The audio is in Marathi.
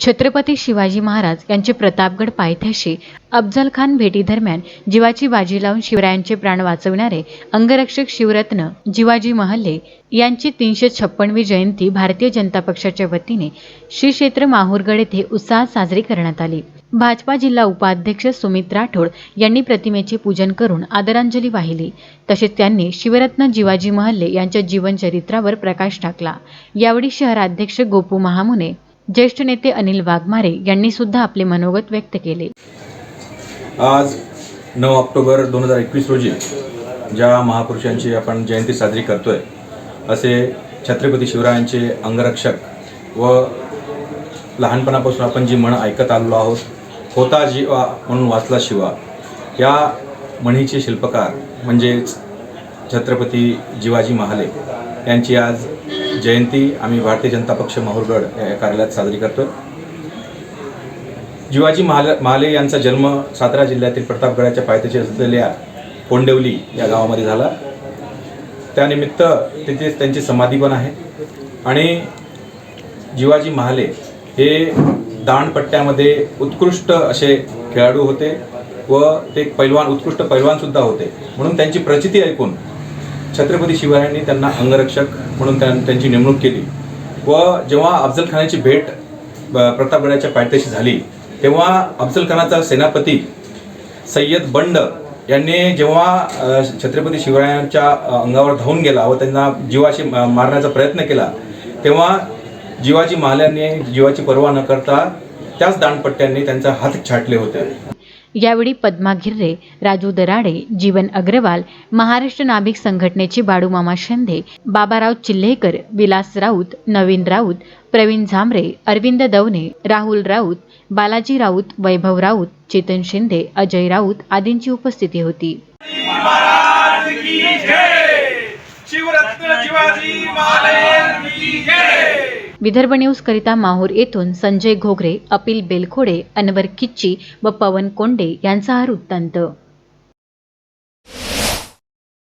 छत्रपती शिवाजी महाराज यांचे प्रतापगड पायथ्याशी अफजल खान भेटीदरम्यान जीवाची बाजी लावून शिवरायांचे प्राण वाचविणारे अंगरक्षक शिवरत्न जिवाजी महल्ले यांची तीनशे छप्पनवी जयंती भारतीय जनता पक्षाच्या वतीने श्री क्षेत्र माहूरगड येथे उत्साहात साजरी करण्यात आली. भाजपा जिल्हा उपाध्यक्ष सुमित राठोड यांनी प्रतिमेचे पूजन करून आदरांजली वाहिली. तसेच त्यांनी शिवरत्न जिवाजी महल्ले यांच्या जीवनचरित्रावर प्रकाश टाकला. यावेळी शहराध्यक्ष गोपू महामुने ज्येष्ठ नेते अनिल वाघमारे यांनी सुद्धा आपले मनोगत व्यक्त केले. आज नऊ ऑक्टोबर दोन हजार एकवीस रोजी ज्या महापुरुषांची आपण जयंती साजरी करतोय असे छत्रपती शिवरायांचे अंगरक्षक व लहानपणापासून आपण जी म्हण ऐकत आलेलो आहोत होता जीवा म्हणून वाचला शिवा या म्हणीचे शिल्पकार म्हणजेच छत्रपती जिवाजी महाले यांची आज जयंती आम्ही भारतीय जनता पक्ष माहूरगड या कार्यालयात साजरी करतो जिवाजी महाल महाले यांचा जन्म सातारा जिल्ह्यातील प्रतापगडाच्या पायथ्याशी असलेल्या कोंडवली या गावामध्ये झाला. त्यानिमित्त तिथे त्यांची समाधी पण आहे. आणि जिवाजी महाले हे दांडपट्ट्यामध्ये उत्कृष्ट असे खेळाडू होते व ते पैलवान उत्कृष्ट पैलवानसुद्धा होते. म्हणून त्यांची प्रचिती ऐकून छत्रपती शिवरायांनी त्यांना अंगरक्षक म्हणून त्यां त्यांची नेमणूक केली. व जेव्हा अफजल खानाची भेट ब- प्रतापगडाच्या पायथ्याशी झाली तेव्हा अफजल खानाचा सेनापती सय्यद बंड यांनी जेव्हा छत्रपती शिवरायांच्या अंगावर धावून गेला व त्यांना जीवाशी मारण्याचा प्रयत्न केला तेव्हा जीवाजी महाल्यांनी जीवाची पर्वा न करता त्याच दांडपट्ट्यांनी त्यांचा हात छाटले होते. यावेळी पद्मा घिर्रे राजू दराडे जीवन अग्रवाल महाराष्ट्र नाभिक संघटनेचे बाडूमामा शिंदे बाबाराव चिल्लेकर विलास राऊत नवीन राऊत प्रवीण झांबरे अरविंद दवने राहुल राऊत बालाजी राऊत वैभव राऊत चेतन शिंदे अजय राऊत आदींची उपस्थिती होती. शिवरत्न शिवाजी महाराज की जय! विदर्भ न्यूज करिता माहूर येथून संजय घोगरे अपिल बेलखोडे अनवर किच्ची व पवन कोंडे यांचा हा वृत्तांत.